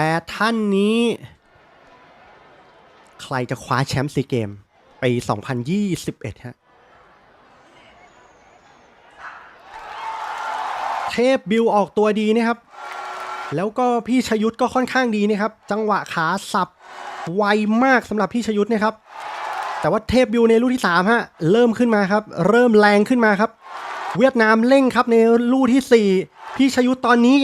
แต่ท่านนี้ ใครจะคว้าแชมป์ซีเกมปี 2021 ฮะ เทพบิวออกตัวดีนะครับ แล้วก็พี่ชยุทธก็ค่อนข้างดีนะครับ จังหวะขาสับไวมากสำหรับพี่ชยุทธนะครับ แต่ว่าเทพบิวในลูกที่3ฮะ เริ่มขึ้นมาครับ เริ่มแรงขึ้นมาครับ เวียดนามเร่งครับในลูกที่ 4 พี่ชยุทธตอนนี้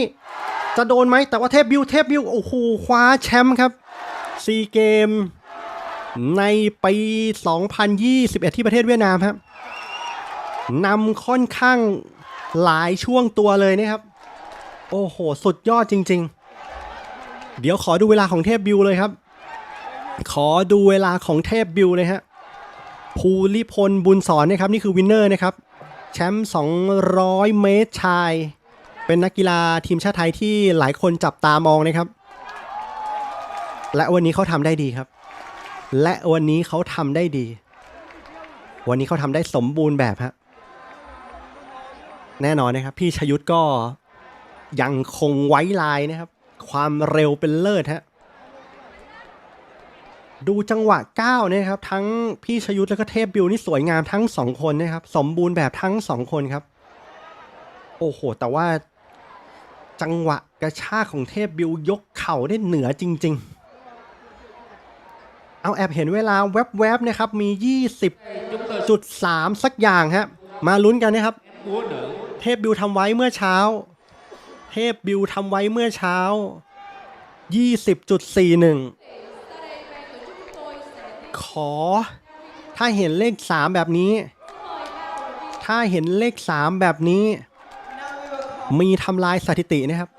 จะโดนไหมแต่ว่าเทพบิวเทพบิวโอ้โหคว้าแชมป์ครับซีเกม ในปี 2021 ที่ประเทศเวียดนามครับนำค่อนข้างหลายช่วงตัวเลยนะครับ โอ้โห สุดยอดจริง ๆ เดี๋ยวขอดูเวลาของเทพบิวเลยครับ ขอดูเวลาของเทพบิวเลยฮะภูริพลบุญสอนนะครับ นี่คือวินเนอร์นะครับ แชมป์200 เมตรชาย เป็นนักกีฬาทีมชาติไทยที่หลายคนจับตามองนะครับ และวันนี้เขาทำได้ดีครับ และวันนี้เขาทำได้ดี วันนี้เขาทำได้สมบูรณ์แบบฮะแน่นอนนะครับ พี่ชยุทธก็ยังคงไว้ลายนะครับ ความเร็วเป็นเลิศฮะดูจังหวะก้าวเนี่ยครับ ทั้งพี่ชยุทธแล้วก็เทพบิวนี่สวยงามทั้งสองคนนะครับ สมบูรณ์แบบทั้งสองคนครับ โอ้โห แต่ว่า จังหวะกระชากของเทพบิวยกเข่าได้เหนือจริง ๆ เอาแอบเห็นเวลาแวบๆนะครับมี 20.3 สักอย่างฮะมาลุ้นกันนะครับ เทพบิวทำไว้เมื่อเช้า เทพบิวทำไว้เมื่อเช้า 20.41 ขอ ถ้าเห็นเลข 3 แบบนี้ ถ้าเห็นเลข 3 แบบนี้ มีทำลายสถิตินะครับ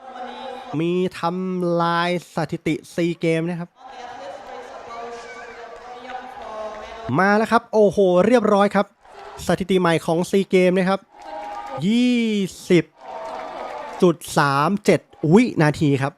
มีทำลายสถิติซีเกมนะครับ มาแล้วครับ โอ้โห เรียบร้อยครับ สถิติใหม่ของซีเกมนะครับ 20.37 วินาทีครับ